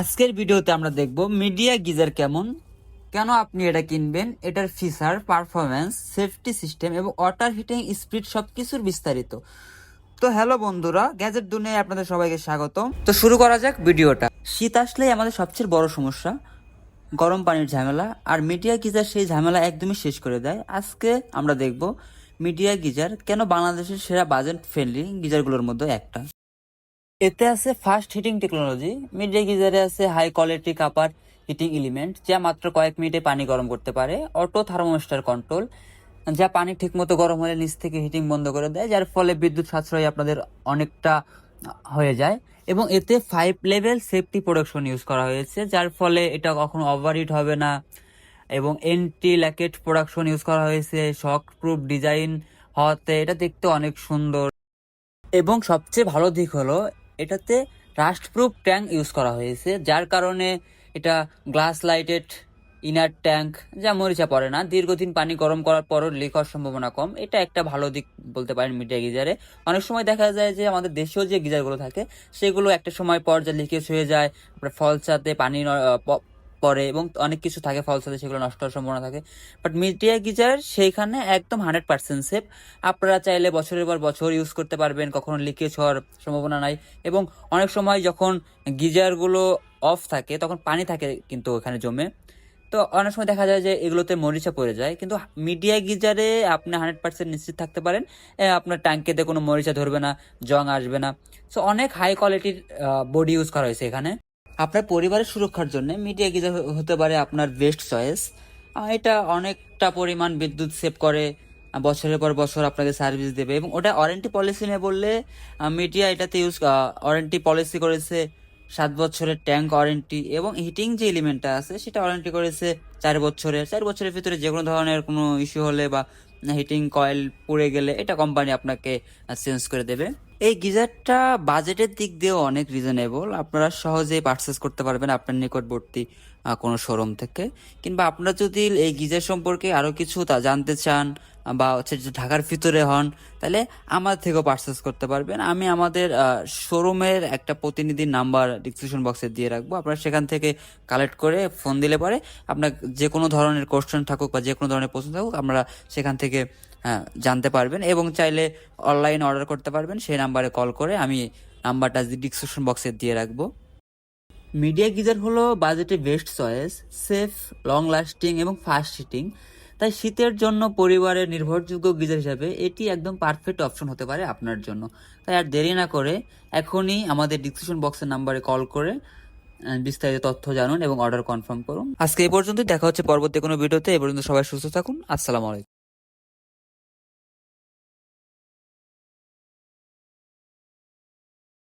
আজকের ভিডিওতে আমরা দেখব মিডিয়া গিজার কেমন, কেন আপনি এটা কিনবেন, এটার ফিচার পারফরমেন্স সেফটি সিস্টেম এবং ওয়াটার হিটিং স্পিড সবকিছুর বিস্তারিত। তো হ্যালো বন্ধুরা গ্যাজেট দুনিয়ায় আপনাদের সবাইকে স্বাগতম। তো শুরু করা যাক ভিডিওটা। শীত আসলেই আমাদের সবচেয়ে বড় সমস্যা, গরম পানির ঝামেলা, আর মিডিয়া গিজার সেই ঝামেলা একদমই শেষ করে দেয়। আজকে আমরা দেখব মিডিয়া গিজার, কেন বাংলাদেশের সেরা বাজেট ফ্রেন্ডলি গিজারগুলোর মধ্যে একটা। এতে আছে ফাস্ট হিটিং টেকনোলজি মিডিয়া গিজারে আছে high quality copper heating element যা মাত্র কয়েক মিনিটে পানি গরম করতে পারে। অটো থার্মোস্টার কন্ট্রোল যা পানি ঠিকমতো গরম হলে নিচ থেকে হিটিং বন্ধ করে দেয়, যার ফলে বিদ্যুৎ সাশ্রয় আপনাদের অনেকটা হয়ে যায়। এবং এতে five level safety production use করা হয়েছে, যার ফলে এটা কখনো ওভারহিট হবে না। এবং এন্টি ল্যাকেট প্রোডাকশন ইউজ করা হয়েছে শক প্রুফ ডিজাইন হওয়াতে, এটা দেখতে অনেক সুন্দর। এবং সবচেয়ে ভালো দিক হলো এটাতে রাস্টপ্রুফ ট্যাঙ্ক ইউজ করা হয়েছে, যার কারণে এটা গ্লাস লাইটেড ইনার ট্যাঙ্ক যা মরিচা পড়ে না। দীর্ঘদিন পানি গরম করার পরও লিক হওয়ার সম্ভাবনা কম। এটা একটা ভালো দিক বলতে পারেন মিডিয়া গিজারে। অনেক সময় দেখা যায় যে আমাদের দেশেও যে গিজারগুলো থাকে, সেগুলো একটা সময় পর যা লিকেজ হয়ে যায় ফলসাতে পানি পড়ে এবং অনেক কিছু থাকে ফলসাতে সেগুলো নষ্ট হওয়ার সম্ভাবনা থাকে। বাট মিডিয়া গিজার সেইখানে একদম হান্ড্রেড পার্সেন্ট সেফ আপনারা চাইলে বছরের পর বছর ইউজ করতে পারবেন, কখনো লিকেজ হওয়ার সম্ভাবনা নাই। এবং অনেক সময় যখন গিজারগুলো অফ থাকে, তখন পানি থাকে কিন্তু ওখানে জমে। তো অনেক সময় দেখা যায় যে এগুলোতে মরিচা পড়ে যায়। কিন্তু মিডিয়া গিজারে আপনি হান্ড্রেড পার্সেন্ট নিশ্চিত থাকতে পারেন। আপনার ট্যাঙ্কেতে কোনো মরিচা ধরবে না, জং আসবে না। সো অনেক হাই কোয়ালিটির বডি ইউজ করা হয়েছে এখানে। আপনার পরিবারের সুরক্ষার জন্য মিডিয়া গিজার হতে পারে আপনার বেস্ট চয়েস এটা অনেকটা পরিমাণ বিদ্যুৎ সেভ করে বছরের পর বছর আপনাকে সার্ভিস দেবে এবং ওটা ওয়ারেন্টি পলিসি নিয়ে বললে মিডিয়া এটাতে ইউজ ওয়ারেন্টি পলিসি করেছে সাত বছরের ট্যাঙ্ক ওয়ারেন্টি এবং হিটিং যে এলিমেন্টটা আছে সেটা ওয়ারেন্টি করেছে চার বছরের। চার বছরের ভিতরে যে কোনো ধরনের কোনো ইস্যু হলে বা হিটিং কয়েল পুড়ে গেলে এটা কোম্পানি আপনাকে চেঞ্জ করে দেবে। এই গিজারটা বাজেটের দিক দিয়েও অনেক রিজনেবল আপনারা সহজেই পারচেস করতে পারবেন আপনার নিকটবর্তী কোনো শোরুম থেকে। কিংবা আপনারা যদি এই গিজার সম্পর্কে আরও কিছু তা জানতে চান, বা হচ্ছে ঢাকার ভিতরে হন, তাহলে আমার থেকেও পারচেস করতে পারবেন। আমি আমাদের শোরুমের একটা প্রতিনিধির নাম্বার ডিসক্রিপশন বক্সে দিয়ে রাখব। আপনারা সেখান থেকে কালেক্ট করে ফোন দিলে পরে আপনার যে কোনো ধরনের কোশ্চেন থাকুক বা যে কোনো ধরনের প্রশ্ন থাকুক, আমরা সেখান থেকে জানতে পারবেন এবং চাইলে অনলাইন অর্ডার করতে পারবেন। সেই নাম্বারে কল করে আমি নাম্বারটা ডিসক্রিপশন বক্সে দিয়ে রাখব। মিডিয়া গিজার হলো বাজেটে best choice safe long lasting এবং ফাস্ট হিটিং তাই শীতের জন্য পরিবারের নির্ভরযোগ্য গিজার হিসাবে এটি একদম পারফেক্ট অপশন হতে পারে আপনার জন্য। তাই আর দেরি না করে এখনই আমাদের ডিসক্রিপশন বক্সের নাম্বারে কল করে বিস্তারিত তথ্য জানুন এবং অর্ডার কনফার্ম করুন। আজকে এই পর্যন্ত দেখা হচ্ছে পরবর্তী কোনো ভিডিওতে। এ পর্যন্ত সবাই সুস্থ থাকুন। আসসালামু আলাইকুম।